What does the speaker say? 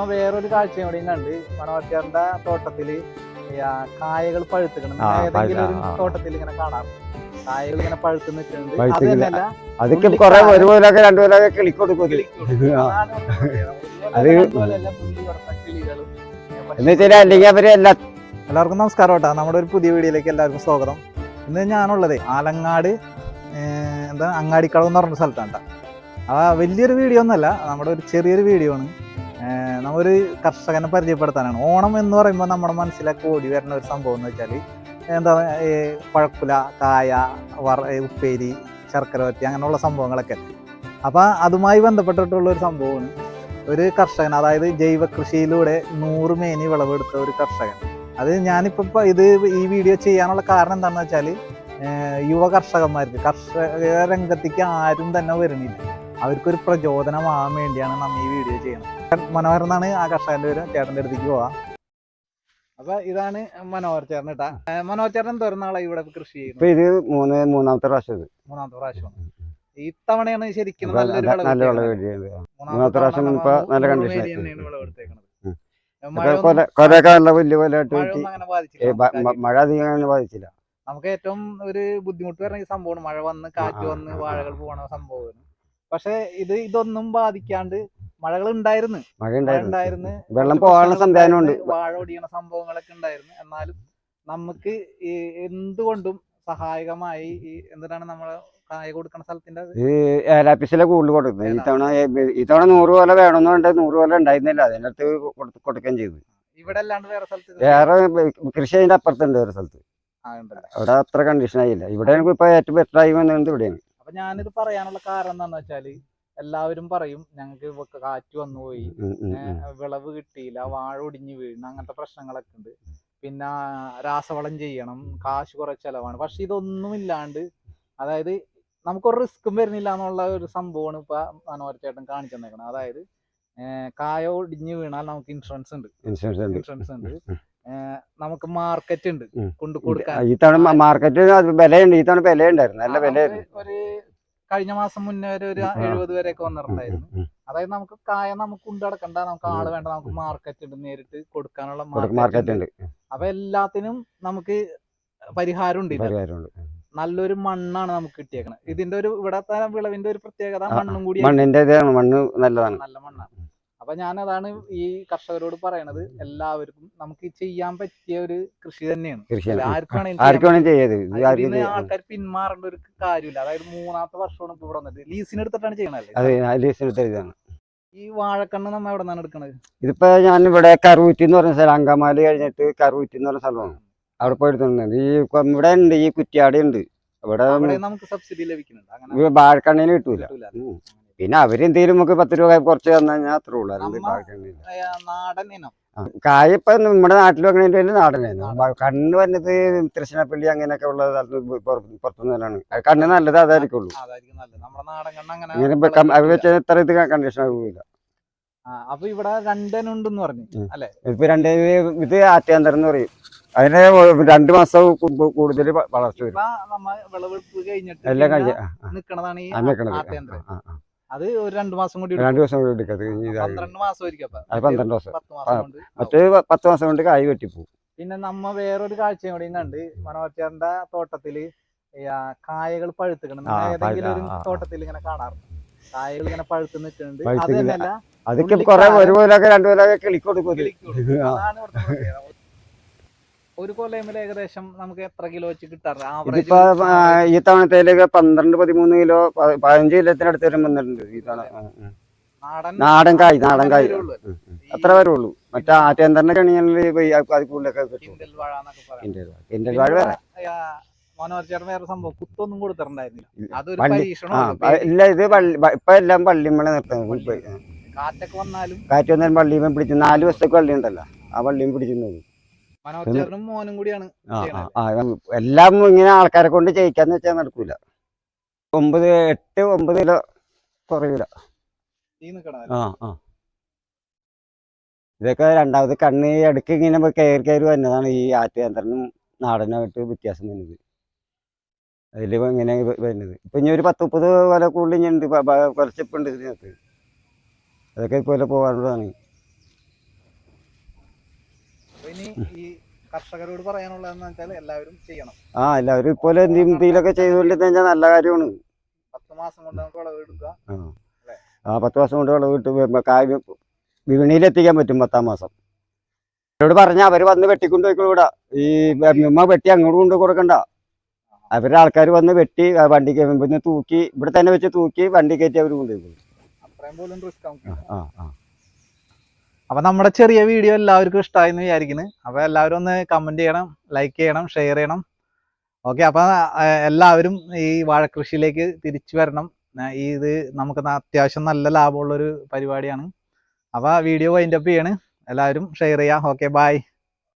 നമ്മ വേറൊരു കാഴ്ചയും കൂടിയും കണ്ട് മനോഹരന്റെ തോട്ടത്തിൽ കായകൾ പഴുത്തുക്കണം. ഏതെങ്കിലും ഒരു. തോട്ടത്തിൽ ഇങ്ങനെ കാണാം. കായകൾ ഇങ്ങനെ പഴുത്ത് നിൽക്കുന്നുണ്ട്. അതൊക്കെ കുറെ ഒരു പോലൊക്കെ രണ്ടു പോലൊക്കെ നമ്മുടെ പ്രത്യേകത. അത്. എന്ന് വെച്ചാൽ അല്ലെങ്കിൽ അവർ എല്ലാ എല്ലാവർക്കും നമസ്കാരം കേട്ടോ. നമ്മുടെ ഒരു പുതിയ വീഡിയോയിലേക്ക് എല്ലാവർക്കും സ്വാഗതം. ഇന്ന് ഞാനുള്ളത് ആലങ്ങാട് എന്താ അങ്ങാടിക്കടവ് എന്ന് പറഞ്ഞ സ്ഥലത്താണ് കേട്ടോ. ആ വലിയൊരു വീഡിയോ ഒന്നല്ല നമ്മുടെ ഒരു ചെറിയൊരു വീഡിയോ ആണ്. നമ്മൊരു കർഷകനെ പരിചയപ്പെടുത്താനാണ്. ഓണം എന്ന് പറയുമ്പോൾ നമ്മുടെ മനസ്സിലേക്ക് ഓടി വരുന്ന ഒരു സംഭവം എന്ന് വെച്ചാൽ എന്താ പഴക്കുല കായ വറ ഉപ്പേരി ശർക്കര വറ്റി അങ്ങനെയുള്ള സംഭവങ്ങളൊക്കെ. അപ്പം അതുമായി ബന്ധപ്പെട്ടിട്ടുള്ള ഒരു സംഭവമാണ് ഒരു കർഷകൻ അതായത് ജൈവ കൃഷിയിലൂടെ നൂറ് മേനി വിളവെടുത്ത ഒരു കർഷകൻ. അത് ഞാനിപ്പോൾ ഇത് ഈ വീഡിയോ ചെയ്യാനുള്ള കാരണം എന്താണെന്ന് വെച്ചാൽ യുവ കർഷകന്മാർക്ക് കർഷക രംഗത്തേക്ക് ആരും തന്നെ വരുന്നില്ല. അവർക്കൊരു പ്രചോദനമാകാൻ വേണ്ടിയാണ് നമ്മൾ ഈ വീഡിയോ ചെയ്യുന്നത്. മനോഹർ എന്നാണ് ആ കർഷകന്റെ പേര്. ചേട്ടന്റെ അടുത്തേക്ക് പോവാം. അപ്പൊ ഇതാണ് മനോഹർ ചേട്ടൻ കേട്ടാ മനോഹർ ചേട്ടൻ എന്തോരം ഇവിടെ കൃഷി ചെയ്യുന്നത്? ഇത് മൂന്ന് മൂന്നാമത്തെ പ്രാവശ്യം മൂന്നാമത്തെ പ്രാവശ്യമാണ് ഇത്തവണയാണ് ശരിക്കും നല്ല- വിളവ്. മൂന്നാമത്തെ പ്രാവശ്യം ഇപ്പൊ നല്ല കണ്ടീഷൻ നല്ല വലിയ മഴ അധികം അങ്ങനെ ബാധിച്ചില്ല. നമുക്ക് ഏറ്റവും ഒരു ബുദ്ധിമുട്ട് ഈ സംഭവമാണ് മഴ വന്ന് കാറ്റ് വന്ന് വാഴകൾ. പോകണ സംഭവമാണ്. പക്ഷെ ഇത് ഇതൊന്നും ബാധിക്കാണ്ട് മഴകൾ ഉണ്ടായിരുന്നു മഴ ഉണ്ടായിരുന്നു വെള്ളം പോകാനുള്ള സംവിധാനം ഉണ്ട്. വാഴ ഒടിയണ സംഭവങ്ങളൊക്കെ ഉണ്ടായിരുന്നു. എന്നാലും നമുക്ക് എന്തുകൊണ്ടും സഹായകമായി ഈ എന്തിനാണ് നമ്മളെ കായ കൊടുക്കുന്ന സ്ഥലത്തിന്റെ ഏലാപ്പിസിലെ കൂടുതൽ കൊടുക്കുന്നത് ഇത്തവണ തവണ ഏ- ഈ തവണ നൂറ് കൊല വേണമെന്ന് നൂറ് കൊല ഉണ്ടായിരുന്നില്ല. അതിനകത്ത് കൊടു- കൊടുക്കുകയും ചെയ്തു. ഇവിടെ അല്ലാണ്ട് വേറെ സ്ഥലത്ത് വേറെ കൃഷി അതിന്റെ അപ്പുറത്തുണ്ട് വേറെ സ്ഥലത്ത്. അവിടെ അത്ര കണ്ടീഷൻ ആയില്ല. ഇവിടെ ഇപ്പൊ ഏറ്റവും ബെറ്റർ ആയി വന്നത് ഇവിടെയാണ്. അപ്പൊ ഞാനിത് പറയാനുള്ള കാരണം എന്താന്ന് വെച്ചാൽ എല്ലാവരും പറയും ഞങ്ങൾക്ക് കാറ്റ് വന്നു പോയി വിളവ് കിട്ടിയില്ല വാഴ ഒടിഞ്ഞു വീഴുന്ന അങ്ങനത്തെ പ്രശ്നങ്ങളൊക്കെ ഉണ്ട്. പിന്നെ രാസവളം ചെയ്യണം കാശ് കുറെ ചെലവാണ്. പക്ഷെ ഇതൊന്നും ഇല്ലാണ്ട് അതായത് നമുക്കൊരു റിസ്ക്കും വരുന്നില്ല എന്നുള്ള ഒരു സംഭവമാണ് ഇപ്പൊ മനോഹർ ചേട്ടൻ കാണിച്ചു തന്നേക്കണം അതായത് കായ ഒടിഞ്ഞു വീണാൽ നമുക്ക് ഇൻഷുറൻസ് ഉണ്ട്. ഇൻഷുറൻസ് ഉണ്ട്. നമുക്ക് മാർക്കറ്റ് ഉണ്ട് കൊണ്ടു കൊടുക്കാൻ. ഈ തവണ മാർക്കറ്റ് വിലയുണ്ട്. ഈ തവണ വിലയുണ്ടായിരുന്നു. നല്ല വിലയായിരുന്നു. ഒരു കഴിഞ്ഞ മാസം മുന്നേ ഒരു ഒരു. എഴുപത് വരെയൊക്കെ വന്നിട്ടുണ്ടായിരുന്നു. അതായത് നമുക്ക് കായ നമുക്ക് കൊണ്ടടക്കണ്ട നമുക്ക് ആൾ വേണ്ട നമുക്ക് മാർക്കറ്റ് ഉണ്ട് നേരിട്ട് കൊടുക്കാനുള്ള മാർക്കറ്റ് ഉണ്ട്. അപ്പൊ എല്ലാത്തിനും നമുക്ക് പരിഹാരം ഉണ്ട് പരിഹാരമുണ്ട് നല്ലൊരു മണ്ണാണ് നമുക്ക് കിട്ടിയേക്കുന്നത് ഇതിന്റെ ഒരു ഇവിടത്തെ വിളവിന്റെ ഒരു പ്രത്യേകത മണ്ണും കൂടി മണ്ണിന്റെ മണ്ണ് നല്ലതാണ്. നല്ല മണ്ണാണ്. അപ്പൊ ഞാൻ അതാണ് ഈ കർഷകരോട് പറയണത്. എല്ലാവർക്കും നമുക്ക് ചെയ്യാൻ പറ്റിയ ഒരു കൃഷി തന്നെയാണ്. ആർക്കാണ് ചെയ്യത് ആൾക്കാർ പിന്മാറേണ്ട ഒരു കാര്യമില്ല. അതായത് മൂന്നാമത്തെ വർഷമാണ് ഇപ്പൊ ഇവിടെ വന്നിട്ട് ലീസിന് എടുത്തിട്ടാണ് ചെയ്യണല്ലേ ഈ വാഴക്കണ്ണ് നമ്മ എവിടെ നിന്നാണ് എടുക്കണത്? ഇതിപ്പോ ഞാൻ ഇവിടെ കറുകുറ്റി എന്ന് പറഞ്ഞ സ്ഥലം അങ്കമാലി കഴിഞ്ഞിട്ട് കറുകുറ്റി എന്ന് പറഞ്ഞ സ്ഥലമാണ്. അവിടെ പോയി എടുത്തിട്ടുണ്ട് ഈ ഇവിടെ ഉണ്ട് ഈ കുറ്റിയാടി ഉണ്ട്. ഇവിടെ നമുക്ക് സബ്സിഡി ലഭിക്കുന്നുണ്ട്. വാഴക്കണ്ണിന് കിട്ടൂല. പിന്നെ അവരെന്തേലും നമുക്ക് പത്ത് രൂപ കുറച്ച് തന്നു കഴിഞ്ഞാൽ അത്രേ ഉള്ളൂ. കായ ഇപ്പൊ നമ്മുടെ നാട്ടിൽ വെക്കണതിന്റെ നാടനായിരുന്നു കണ്ണ് വന്നത് തൃശ്ശിനപ്പള്ളി അങ്ങനെയൊക്കെ ഉള്ള സ്ഥലത്ത് പുറത്തുനിന്ന് തന്നെയാണ്. അത് കണ്ണ് നല്ലത് അതായിരിക്കുള്ളൂ. അങ്ങനെ അത് വെച്ചാൽ വെച്ച ഇത്ര ഇത് കണ്ടീഷൻ ആകില്ല അപ്പൊ ഇവിടെ രണ്ടനുണ്ടെന്ന് പറഞ്ഞു. അല്ലെ? ഇപ്പൊ രണ്ടേ ഇത് ആറ്റാന്തരം എന്ന് പറയും. അതിന് രണ്ടു മാസം കൂടുതൽ വളർച്ച വരും. എല്ലാം കഴിഞ്ഞ് നിക്കണതാണ് അത് ഒരു രണ്ടു മാസം കൂടി രണ്ട് മാസം കൂടി എടുക്കത് ഇതായി. പന്ത്രണ്ട് മാസം അത് പന്ത്രണ്ട് മാസം. മറ്റേ പത്ത് മാസം കൊണ്ട് കായ് വെട്ടിപ്പോവും പിന്നെ നമ്മ വേറൊരു കാഴ്ചയും കൂടി ഉണ്ട് മനോഹരന്റെ തോട്ടത്തിൽ കായകൾ പഴുത്തുക്കണം. ഏതെങ്കിലും ഒരു. തോട്ടത്തിൽ ഇങ്ങനെ കാണാറുണ്ട്. കായകൾ ഇങ്ങനെ പഴുത്ത് നിൽക്കുന്നുണ്ട്. അതൊക്കെ ഉള്ളിക്കായ- ഒരു പോലൊക്കെ രണ്ടു പോലൊക്കെ കിളിക്കൊടുക്കും. അതാണ് ഇവിടുത്തെ. ഒരു കൊല്ലയിൽ ഏകദേശം നമുക്ക് എത്ര കിലോ വെച്ച് കിട്ടാറ് ഇതിപ്പോ ഈ തവണത്തേലൊക്കെ പന്ത്രണ്ട് പതിമൂന്ന് കിലോ പതിനഞ്ച് കിലോത്തിനടുത്ത് വരും വന്നിട്ടുണ്ട് ഈ തവണ. നാടൻ കായ് നാടൻ കായ്. അത്ര വരുള്ളൂ മറ്റേ കണിയാണെങ്കിൽ അത് കൂടുതലൊക്കെ കിട്ടും കിൻഡൽ വാഴ വേറെ. മനോഹർ ചേട്ടൻ വേറെ സംഭവം കുത്തൊന്നും കൊടുത്തിട്ടുണ്ടായിരുന്നില്ല. ഇല്ല. അതൊരു വള്ളി- പരീക്ഷണം ഇല്ല ഇത് ഇപ്പൊ എല്ലാം വള്ളിമ്മളെ നിർത്തുന്നത്. കാറ്റൊക്കെ വന്നാലും കാറ്റ് വന്നാൽ വള്ളിയും പിടിച്ചു നാല് ദിവസത്തേക്ക് പള്ളി ഉണ്ടല്ലോ. ആ പള്ളിയും പിടിച്ചു ചേട്ടനും മോനും കൂടിയാണ് എല്ലാം ഇങ്ങനെ ആൾക്കാരെ കൊണ്ട് ചെയ്യിക്കാന്ന് വെച്ചാൽ നടക്കൂല. ഒമ്പത് എട്ട് ഒമ്പത് കിലോ കുറയൂല. ആ ആ. ഇതൊക്കെ രണ്ടാമത് കണ്ണ് ഇടയ്ക്ക് ഇങ്ങനെ കയറി കയറി വന്നതാണ് ഈ ആറ്റുയന്ത്രനും നാടനുമായിട്ട് വ്യത്യാസം വരുന്നത്. അതിൽ ഇങ്ങനെ വരുന്നത്. ഇപ്പൊ ഇനി ഒരു പത്ത് മുപ്പത് വില കൂടുതൽ ഇനി ഉണ്ട് പ- പ- കുറച്ച് ഇപ്പം ഉണ്ട് ഇതിനകത്ത്. അതൊക്കെ ഇനി ഈ കർഷകരോട് പറയാനുള്ളതെന്ന് വെച്ചാൽ എല്ലാവരും ചെയ്യണം. ആ എല്ലാവരും ഇപ്പോലെ എന്തിലൊക്കെ എന്തെങ്കിലുമൊക്കെ ചെയ്തുകൊണ്ടിരുന്നു കഴിഞ്ഞാൽ നല്ല കാര്യമാണ്. പത്ത് മാസം കൊണ്ട് നമുക്ക് വിളവെടുക്കുക ആ. ആ പത്ത് മാസം കൊണ്ട് വിളവ് ഇട്ട് കായ് വിപണിയിലെത്തിക്കാൻ പറ്റും പത്താം മാസം. അവരോട് പറഞ്ഞാൽ അവർ വന്ന് വെട്ടിക്കൊണ്ട് പോയിക്കൂടാ ഈ ഉമ്മ വെട്ടി അങ്ങോട്ട് കൊണ്ട് കൊടുക്കണ്ട. അവരുടെ ആൾക്കാർ വന്ന് വെട്ടി വണ്ടി പിന്നെ തൂക്കി ഇവിടെ തന്നെ വെച്ച് തൂക്കി വണ്ടി കയറ്റി അവർ കൊണ്ടുപോയി ആ ആ. അപ്പൊ നമ്മുടെ ചെറിയ വീഡിയോ എല്ലാവർക്കും ഇഷ്ടമായി എന്ന് വിചാരിക്കുന്നു. അപ്പൊ എല്ലാവരും ഒന്ന് കമന്റ് ചെയ്യണം ലൈക്ക് ചെയ്യണം ഷെയർ ചെയ്യണം. ഓക്കെ അപ്പൊ എല്ലാവരും ഈ വാഴക്കൃഷിയിലേക്ക് തിരിച്ചു വരണം. ഈ ഇത് നമുക്ക് അത്യാവശ്യം നല്ല ലാഭമുള്ളൊരു പരിപാടിയാണ്. അപ്പൊ വീഡിയോ വൈൻഡപ്പ് ചെയ്യണം. എല്ലാവരും ഷെയർ ചെയ്യാം. Okay bye